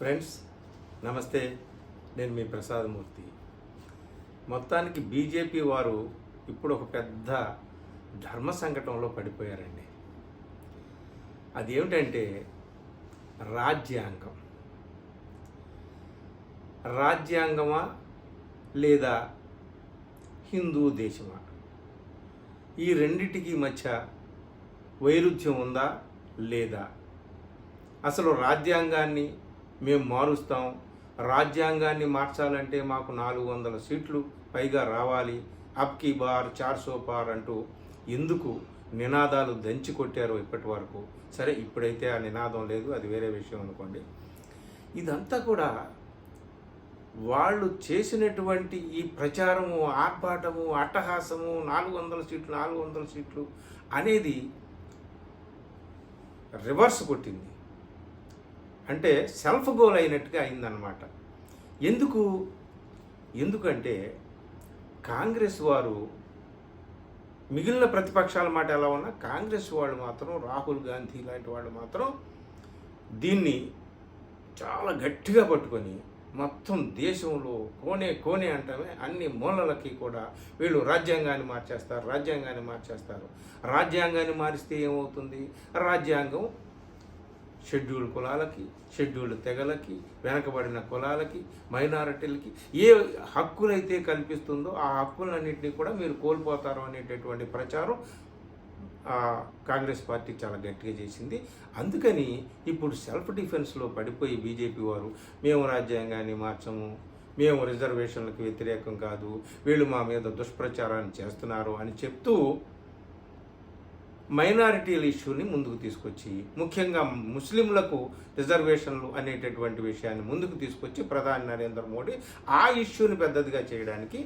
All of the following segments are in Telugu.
ఫ్రెండ్స్ నమస్తే. నేను మీ ప్రసాదమూర్తి. మొత్తానికి బీజేపీ వారు ఇప్పుడు ఒక పెద్ద ధర్మ సంకటంలో పడిపోయారండి. అదేమిటంటే రాజ్యాంగం. రాజ్యాంగమా లేదా హిందూ దేశమా? ఈ రెండిటికి మధ్య వైరుధ్యం ఉందా లేదా? అసలు రాజ్యాంగాన్ని మేము మారుస్తాం. రాజ్యాంగాన్ని మార్చాలంటే మాకు నాలుగు వందల సీట్లు పైగా రావాలి. అప్ కీ బార్ చార్ సో పార్ అంటూ ఎందుకు నినాదాలు దంచి కొట్టారో ఇప్పటి వరకు. సరే ఇప్పుడైతే ఆ నినాదం లేదు అది వేరే విషయం అనుకోండి. ఇదంతా కూడా వాళ్ళు చేసినటువంటి ఈ ప్రచారము ఆర్భాటము అట్టహాసము నాలుగు వందల సీట్లు నాలుగు వందల సీట్లు అనేది రివర్స్ కొట్టింది. అంటే సెల్ఫ్ గోల్ అయినట్టుగా అయిందనమాట ఎందుకు? ఎందుకంటే కాంగ్రెస్ వారు మిగిలిన ప్రతిపక్షాల మాట ఎలా ఉన్నా కాంగ్రెస్ వాళ్ళు మాత్రం రాహుల్ గాంధీ లాంటి వాళ్ళు మాత్రం దీన్ని చాలా గట్టిగా పట్టుకొని మొత్తం దేశంలో కోనే కోనే అంటమే అన్ని మూలలకి కూడా వీళ్ళు రాజ్యాంగాన్ని మార్చేస్తారు రాజ్యాంగాన్ని మార్చేస్తారు. రాజ్యాంగాన్ని మారిస్తే ఏమవుతుంది? రాజ్యాంగం షెడ్యూల్ కులాలకి షెడ్యూల్ తెగలకి వెనకబడిన కులాలకి మైనారిటీలకి ఏ హక్కులైతే కల్పిస్తుందో ఆ హక్కులన్నింటినీ కూడా మీరు కోల్పోతారు అనేటటువంటి ప్రచారం కాంగ్రెస్ పార్టీ చాలా గట్టిగా చేసింది. అందుకని ఇప్పుడు సెల్ఫ్ డిఫెన్స్లో పడిపోయి బీజేపీ వారు మేము రాజ్యాంగాన్ని మార్చము మేము రిజర్వేషన్లకు వ్యతిరేకం కాదు వీళ్ళు మా మీద దుష్ప్రచారాన్ని చేస్తున్నారు అని చెప్తూ మైనారిటీల ఇష్యూని ముందుకు తీసుకొచ్చి ముఖ్యంగా ముస్లింలకు రిజర్వేషన్లు అనేటటువంటి విషయాన్ని ముందుకు తీసుకొచ్చి ప్రధాని నరేంద్ర మోడీ ఆ ఇష్యూని పెద్దదిగా చేయడానికి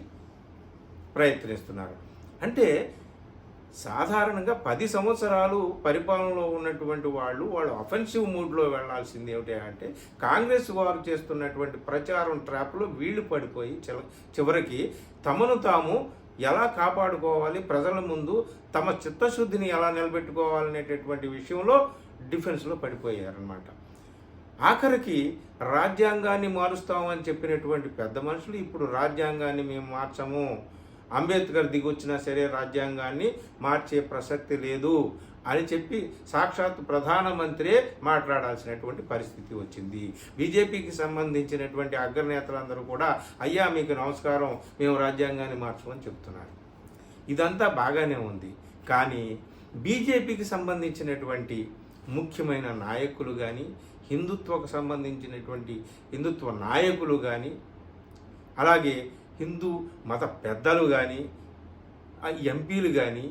ప్రయత్నిస్తున్నారు. అంటే సాధారణంగా పది సంవత్సరాలు పరిపాలనలో ఉన్నటువంటి వాళ్ళు వాళ్ళు అఫెన్సివ్ మూడ్లో వెళ్ళాల్సింది ఏమిటి అంటే కాంగ్రెస్ వారు చేస్తున్నటువంటి ప్రచారం ట్రాప్లో వీళ్ళు పడిపోయి చివరికి తమను తాము ఎలా కాపాడుకోవాలి ప్రజల ముందు తమ చిత్తశుద్ధిని ఎలా నిలబెట్టుకోవాలనేటటువంటి విషయంలో డిఫెన్స్లో పడిపోయారనమాట ఆఖరికి రాజ్యాంగాన్ని మారుస్తామని చెప్పినటువంటి పెద్ద మనుషులు ఇప్పుడు రాజ్యాంగాన్ని మేము మార్చము. అంబేద్కర్ దిగొచ్చినా సరే రాజ్యాంగాన్ని మార్చే ప్రసక్తి లేదు. అని చెప్పి సాక్షాత్ ప్రధానమంత్రే మాట్లాడాల్సినటువంటి పరిస్థితి వచ్చింది. బీజేపీకి సంబంధించినటువంటి అగ్రనేతలందరూ కూడా అయ్యా మీకు నమస్కారం మేము రాజ్యాంగాన్ని మార్చమని చెప్తున్నారు. ఇదంతా బాగానే ఉంది. కానీ బీజేపీకి సంబంధించినటువంటి ముఖ్యమైన నాయకులు కానీ హిందుత్వకు సంబంధించినటువంటి హిందుత్వ నాయకులు కానీ అలాగే హిందూ మత పెద్దలు కానీ ఎంపీలు కానీ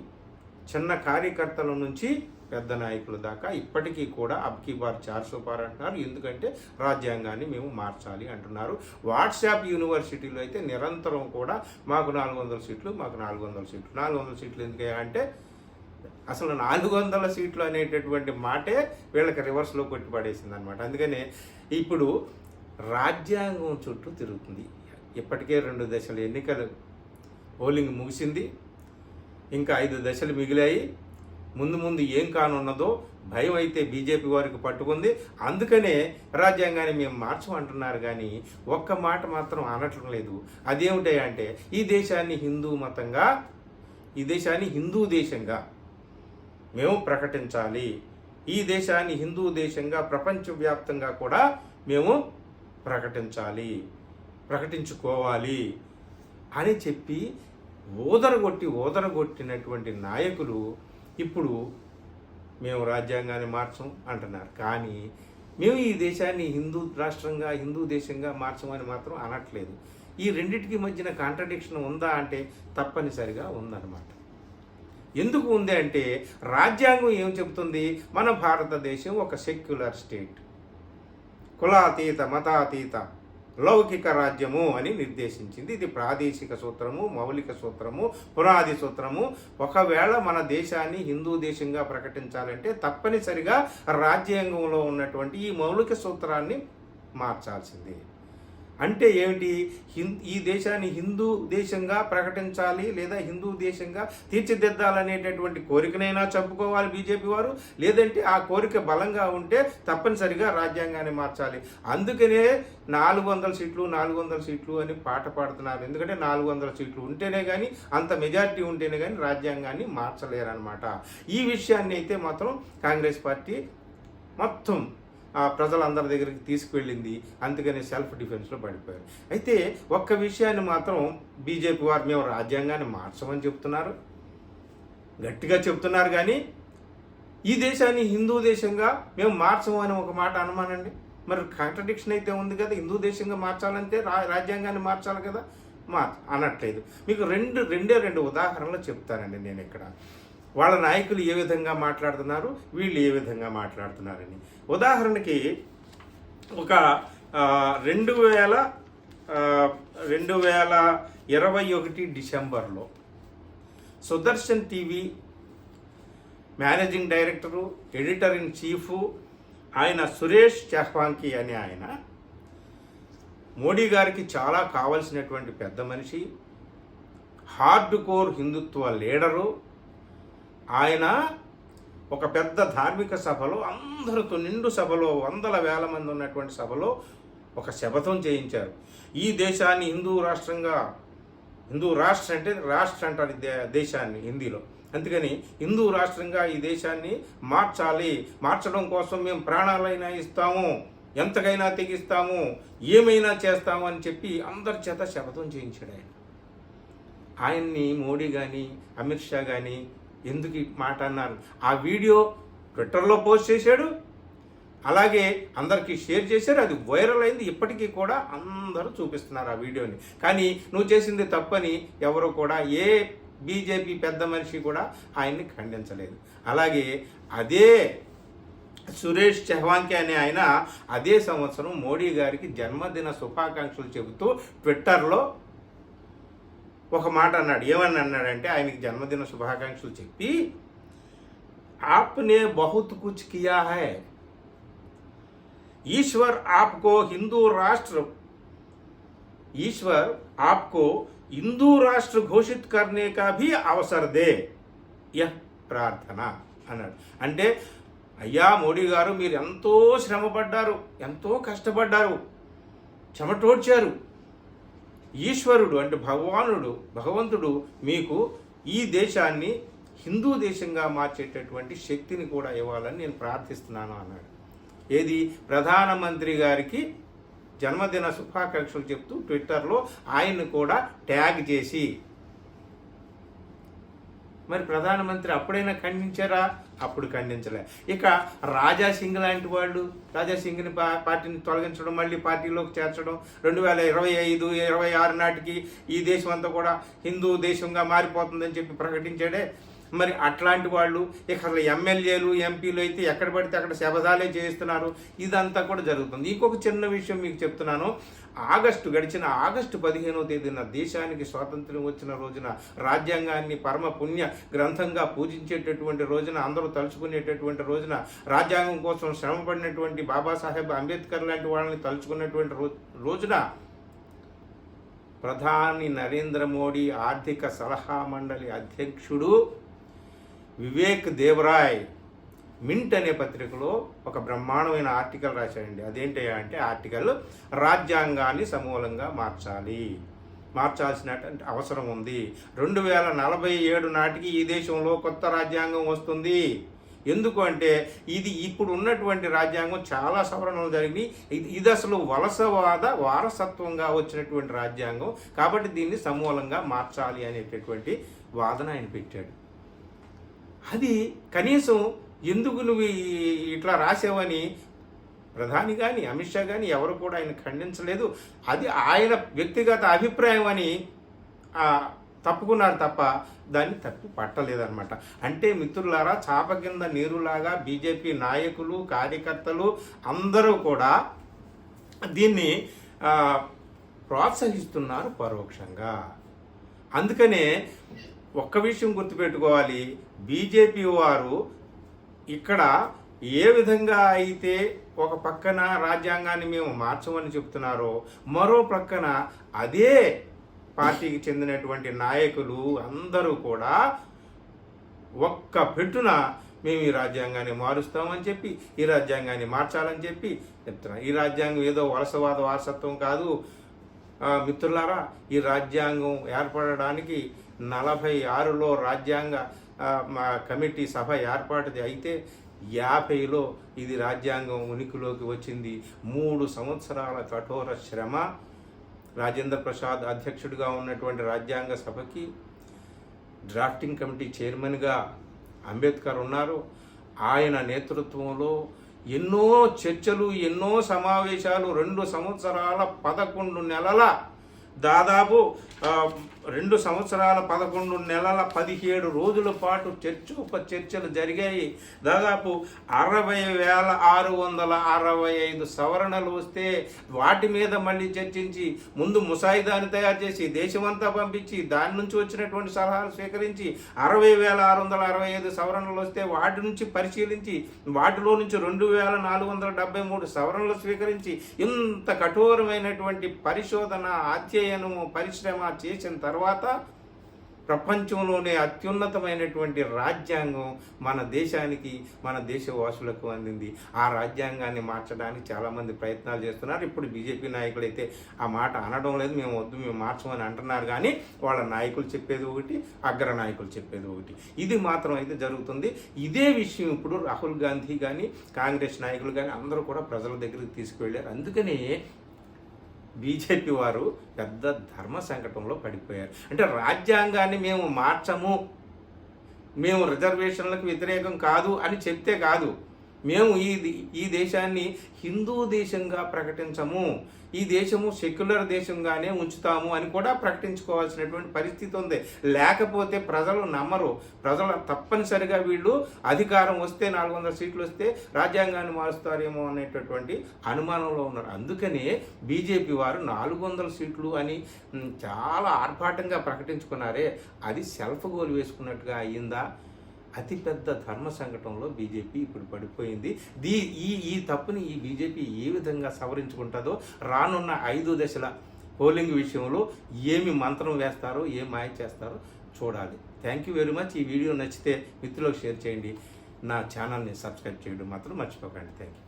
చిన్న కార్యకర్తల నుంచి పెద్ద నాయకుల దాకా ఇప్పటికీ కూడా అబ్కీ బార్ చార్సో అంటున్నారు. ఎందుకంటే రాజ్యాంగాన్ని మేము మార్చాలి అంటున్నారు. వాట్సాప్ యూనివర్సిటీలో అయితే నిరంతరం కూడా మాకు నాలుగు వందల సీట్లు మాకు నాలుగు వందల సీట్లు. నాలుగు వందల సీట్లు ఎందుకయ్యా అంటే అసలు నాలుగు వందల సీట్లు అనేటటువంటి మాటే వీళ్ళకి రివర్స్లో కొట్టి పడేసింది అనమాట అందుకనే ఇప్పుడు రాజ్యాంగం చుట్టూ తిరుగుతుంది. ఇప్పటికే రెండు దశల ఎన్నికలు పోలింగ్ ముగిసింది. ఇంకా ఐదు దశలు మిగిలాయి. ముందు ముందు ఏం కానున్నదో భయం అయితే బీజేపీ వారికి పట్టుకుంది. అందుకనే రాజ్యాంగాన్ని మేము మార్చమంటున్నారు కానీ ఒక్క మాట మాత్రం అనటం లేదు. అదేమిటంటే ఈ దేశాన్ని హిందూ మతంగా ఈ దేశాన్ని హిందూ దేశంగా మేము ప్రకటించాలి. ఈ దేశాన్ని హిందూ దేశంగా ప్రపంచవ్యాప్తంగా కూడా మేము ప్రకటించాలి. ప్రకటించుకోవాలి అని చెప్పి ఓదరగొట్టి ఓదరగొట్టినటువంటి నాయకులు ఇప్పుడు మేము రాజ్యాంగాన్ని మార్చం అంటున్నారు. కానీ మేము ఈ దేశాన్ని హిందూ రాష్ట్రంగా హిందూ దేశంగా మార్చమని మాత్రం అనట్లేదు. ఈ రెండింటికి మధ్యన కాంట్రడిక్షన్ ఉందా అంటే తప్పనిసరిగా ఉందన్నమాట. ఎందుకు ఉంది అంటే రాజ్యాంగం ఏం చెబుతుంది? మన భారతదేశం ఒక సెక్యులర్ స్టేట్ కులాతీత మతాతీత. లౌకిక రాజ్యము అని నిర్దేశించింది. ఇది ప్రాదేశిక సూత్రము మౌలిక సూత్రము పునాది సూత్రము. ఒకవేళ మన దేశాన్ని హిందూ దేశంగా ప్రకటించాలంటే తప్పనిసరిగా రాజ్యాంగంలో ఉన్నటువంటి ఈ మౌలిక సూత్రాన్ని మార్చాల్సిందే. అంటే ఏమిటి? హిం ఈ దేశాన్ని హిందూ దేశంగా ప్రకటించాలి లేదా హిందూ దేశంగా తీర్చిదిద్దాలనేటటువంటి కోరికనైనా చెప్పుకోవాలి బీజేపీ వారు. లేదంటే ఆ కోరిక బలంగా ఉంటే తప్పనిసరిగా రాజ్యాంగాన్ని మార్చాలి. అందుకనే నాలుగు వందల సీట్లు నాలుగు వందల సీట్లు అని పాట పాడుతున్నారు. ఎందుకంటే నాలుగు వందల సీట్లు ఉంటేనే కానీ అంత మెజారిటీ ఉంటేనే కానీ రాజ్యాంగాన్ని మార్చలేరన్నమాట. ఈ విషయాన్ని అయితే మాత్రం కాంగ్రెస్ పార్టీ మొత్తం ప్రజలందరి దగ్గరికి తీసుకువెళ్ళింది అందుకని సెల్ఫ్ డిఫెన్స్లో పడిపోయారు. అయితే ఒక్క విషయాన్ని మాత్రం బీజేపీ వారు మేము రాజ్యాంగాన్ని మార్చమని చెప్తున్నారు. గట్టిగా చెప్తున్నారు కానీ ఈ దేశాన్ని హిందూ దేశంగా మేము మార్చము అని ఒక మాట అనుమానండి. మరి కాంట్రడిక్షన్ అయితే ఉంది కదా హిందూ దేశంగా మార్చాలంటే రా రాజ్యాంగాన్ని మార్చాలి కదా? మా అనట్లేదు. మీకు రెండు రెండే రెండు ఉదాహరణలు చెప్తానండి నేను ఇక్కడ. వాళ్ళ నాయకులు ఏ విధంగా మాట్లాడుతున్నారు వీళ్ళు ఏ విధంగా మాట్లాడుతున్నారని. ఉదాహరణకి ఒక రెండు వేల రెండు వేల ఇరవై ఒకటి డిసెంబర్లో Sudarshan TV managing director editor in chief ఆయన సురేష్ చహ్వాంకి అనే ఆయన మోడీ గారికి చాలా కావలసినటువంటి పెద్ద మనిషి హార్డ్ కోర్ హిందుత్వ లీడరు ఆయన ఒక పెద్ద ధార్మిక సభలో అందరితో నిండు సభలో వందల వేల మంది ఉన్నటువంటి సభలో ఒక శపథం చేయించారు. ఈ దేశాన్ని హిందూ రాష్ట్రంగా హిందూ రాష్ట్ర అంటే రాష్ట్ర అంటారు ఈ దే- దేశాన్ని హిందీలో. అందుకని హిందూ రాష్ట్రంగా ఈ దేశాన్ని మార్చాలి. మార్చడం కోసం మేము ప్రాణాలైనా ఇస్తాము ఎంతకైనా తెగిస్తాము ఏమైనా చేస్తాము అని చెప్పి అందరి చేత శపథం చేయించాడు ఆయన. ఆయన్ని మోడీ కానీ అమిత్ షా కానీ ఎందుకు ఈ మాట అన్నారు ఆ వీడియో ట్విట్టర్లో పోస్ట్ చేశాడు. అలాగే అందరికీ షేర్ చేశారు. అది వైరల్ అయింది. ఇప్పటికీ కూడా అందరూ చూపిస్తున్నారు ఆ వీడియోని. కానీ నువ్వు చేసింది తప్పని ఎవరు కూడా ఏ బీజేపీ పెద్ద మనిషి కూడా ఆయన్ని ఖండించలేదు. అలాగే అదే సురేష్ చెహ్వాంకి అనే ఆయన అదే సంవత్సరం మోడీ గారికి జన్మదిన శుభాకాంక్షలు చెబుతూ ట్విట్టర్లో ఒక మాట అన్నాడు ఏమని అన్నాడంటే ఆయనకి జన్మదిన శుభాకాంక్షలు చెప్పి आपने बहुत कुछ किया है ईश्वर आपको हिंदू राष्ट्र ईश्वर आपको हिंदू राष्ट्र घोषित करने का भी अवसर दे यह ప్రార్థన అన్నాడు అంటే అయ్యా మోడీ గారు మీరు ఎంతో శ్రమపడ్డారు ఎంతో కష్టపడ్డారు చెమటోడ్చారు ఈశ్వరుడు అంటే భగవానుడు భగవంతుడు మీకు ఈ దేశాన్ని హిందూ దేశంగా మార్చేటటువంటి శక్తిని కూడా ఇవ్వాలని నేను ప్రార్థిస్తున్నాను అన్నాడు. ఏది? ప్రధానమంత్రి గారికి జన్మదిన శుభాకాంక్షలు చెప్తూ ట్విట్టర్లో ఆయన్ని కూడా ట్యాగ్ చేసి మరి ప్రధానమంత్రి అప్పుడైనా ఖండించారా? అప్పుడు ఖండించలే. ఇక రాజా సింగ్ లాంటి వాళ్ళు రాజా సింగ్ని పా పార్టీని తొలగించడం మళ్ళీ పార్టీలోకి చేర్చడం రెండు వేల ఇరవై ఐదు ఇరవై ఆరు నాటికి ఈ దేశం అంతా కూడా హిందూ దేశంగా మారిపోతుందని చెప్పి ప్రకటించాడే మరి అట్లాంటి వాళ్ళు ఇక అసలు ఎమ్మెల్యేలు ఎంపీలు అయితే ఎక్కడ పడితే అక్కడ శబదాలే చేయిస్తున్నారు. ఇదంతా కూడా జరుగుతుంది. ఇంకొక చిన్న విషయం మీకు చెప్తున్నాను. ఆగస్టు గడిచిన ఆగస్టు పదిహేనవ తేదీన దేశానికి స్వాతంత్ర్యం వచ్చిన రోజున రాజ్యాంగాన్ని పరమ పుణ్య గ్రంథంగా పూజించేటటువంటి రోజున అందరూ తలుచుకునేటటువంటి రోజున రాజ్యాంగం కోసం శ్రమపడినటువంటి బాబాసాహెబ్ అంబేద్కర్ లాంటి వాళ్ళని తలుచుకున్నటువంటి రో- రోజున ప్రధాని నరేంద్ర మోడీ ఆర్థిక సలహా మండలి అధ్యక్షుడు వివేక్ దేవరాయ్ మింట్ అనే పత్రికలో ఒక బ్రహ్మాండమైన ఆర్టికల్ రాశాడండి. అదేంటి అంటే ఆర్టికల్ రాజ్యాంగాన్ని సమూలంగా మార్చాలి. మార్చాల్సినటువంటి అవసరం ఉంది. రెండు వేల నలభై ఏడు నాటికి ఈ దేశంలో కొత్త రాజ్యాంగం వస్తుంది. ఎందుకు అంటే ఇది ఇప్పుడు ఉన్నటువంటి రాజ్యాంగం చాలా సవరణలు జరిగినాయి. ఇది ఇది అసలు వలసవాద వారసత్వంగా వచ్చినటువంటి రాజ్యాంగం. కాబట్టి దీన్ని సమూలంగా మార్చాలి అనేటటువంటి వాదన ఆయన పెట్టాడు. అది కనీసం ఎందుకు నువ్వు ఇట్లా రాసావని ప్రధాని కానీ అమిత్ షా కానీ ఎవరు కూడా ఆయన ఖండించలేదు. అది ఆయన వ్యక్తిగత అభిప్రాయం అని తప్పుకున్నారు తప్ప దాన్ని తప్పి పట్టలేదన్నమాట. అంటే మిత్రులారా చాప కింద నీరులాగా బీజేపీ నాయకులు కార్యకర్తలు అందరూ కూడా దీన్ని ప్రోత్సహిస్తున్నారు పరోక్షంగా. అందుకనే ఒక్క విషయం గుర్తుపెట్టుకోవాలి. బీజేపీ వారు ఇక్కడ ఏ విధంగా అయితే ఒక పక్కన రాజ్యాంగాన్ని మేము మార్చమని చెప్తున్నారో మరో పక్కన అదే పార్టీకి చెందినటువంటి నాయకులు అందరూ కూడా ఒక్క పెట్టున మేము ఈ రాజ్యాంగాన్ని మారుస్తామని చెప్పి ఈ రాజ్యాంగాన్ని మార్చాలని చెప్పి చెప్తున్నాం. ఈ రాజ్యాంగం ఏదో వలసవాద వారసత్వం కాదు. మిత్రులారా ఈ రాజ్యాంగం ఏర్పడడానికి నలభై ఆరులో రాజ్యాంగ మా కమిటీ సభ ఏర్పాటుది. అయితే యాభైలో ఇది రాజ్యాంగం ఉనికిలోకి వచ్చింది. మూడు సంవత్సరాల కఠోర శ్రమ రాజేంద్ర ప్రసాద్ అధ్యక్షుడిగా ఉన్నటువంటి రాజ్యాంగ సభకి డ్రాఫ్టింగ్ కమిటీ చైర్మన్గా అంబేద్కర్ ఉన్నారు. ఆయన నేతృత్వంలో ఎన్నో చర్చలు ఎన్నో సమావేశాలు రెండు సంవత్సరాల పదకొండు నెలల దాదాపు రెండు సంవత్సరాల పదకొండు నెలల పదిహేడు రోజుల పాటు చర్చ ఉప చర్చలు జరిగాయి. దాదాపు అరవై వేల ఆరు వందల అరవై ఐదు సవరణలు వస్తే వాటి మీద మళ్ళీ చర్చించి ముందు ముసాయిదాన్ని తయారు చేసి దేశమంతా పంపించి దాని నుంచి వచ్చినటువంటి సలహాలు స్వీకరించి అరవై వేల ఆరు వందల అరవై ఐదు సవరణలు వస్తే వాటి నుంచి పరిశీలించి వాటిలో నుంచి రెండు వేల నాలుగు వందల డెబ్బై మూడు సవరణలు స్వీకరించి ఇంత కఠోరమైనటువంటి పరిశోధన అధ్యయనము పరిశ్రమ చేసిన తర్వాత ప్రపంచంలోనే అత్యున్నతమైనటువంటి రాజ్యాంగం మన దేశానికి మన దేశవాసులకు అందింది. ఆ రాజ్యాంగాన్ని మార్చడానికి చాలామంది ప్రయత్నాలు చేస్తున్నారు. ఇప్పుడు బీజేపీ నాయకులు అయితే ఆ మాట అనడం లేదు మేము వద్దు మేము మార్చమని అంటున్నారు. కానీ వాళ్ళ నాయకులు చెప్పేది ఒకటి అగ్ర నాయకులు చెప్పేది ఒకటి. ఇది మాత్రం అయితే జరుగుతుంది. ఇదే విషయం ఇప్పుడు రాహుల్ గాంధీ కానీ కాంగ్రెస్ నాయకులు కానీ అందరూ కూడా ప్రజల దగ్గరికి తీసుకువెళ్ళారు. అందుకనే బీజేపీ వారు పెద్ద ధర్మ సంకటంలో పడిపోయారు. అంటే రాజ్యాంగాన్ని మేము మార్చము మేము రిజర్వేషన్లకు వ్యతిరేకం కాదు అని చెప్తే కాదు. మేము ఈ ఈ దేశాన్ని హిందూ దేశంగా ప్రకటించము. ఈ దేశము సెక్యులర్ దేశంగానే ఉంచుతాము అని కూడా ప్రకటించుకోవాల్సినటువంటి పరిస్థితి ఉంది. లేకపోతే ప్రజలు నమ్మరు. ప్రజలు తప్పనిసరిగా వీళ్ళు అధికారం వస్తే నాలుగు వందల సీట్లు వస్తే రాజ్యాంగాన్ని మారుస్తారేమో అనేటటువంటి అనుమానంలో ఉన్నారు. అందుకనే బీజేపీ వారు నాలుగు వందల సీట్లు అని చాలా ఆర్భాటంగా ప్రకటించుకున్నారే. అది సెల్ఫ్ గోల్ వేసుకున్నట్టుగా అయ్యిందా? అతిపెద్ద ధర్మ సంకటంలో బీజేపీ ఇప్పుడు పడిపోయింది. దీ ఈ ఈ తప్పుని ఈ బీజేపీ ఏ విధంగా సవరించుకుంటుందో రానున్న ఐదు దశల పోలింగ్ విషయంలో ఏమి మంత్రం వేస్తారో ఏ మాయ చేస్తారో చూడాలి. థ్యాంక్ యూ వెరీ మచ్ ఈ వీడియో నచ్చితే మిత్రులకు షేర్ చేయండి. నా ఛానల్ని సబ్స్క్రైబ్ చేయడం మాత్రం మర్చిపోకండి. Thank you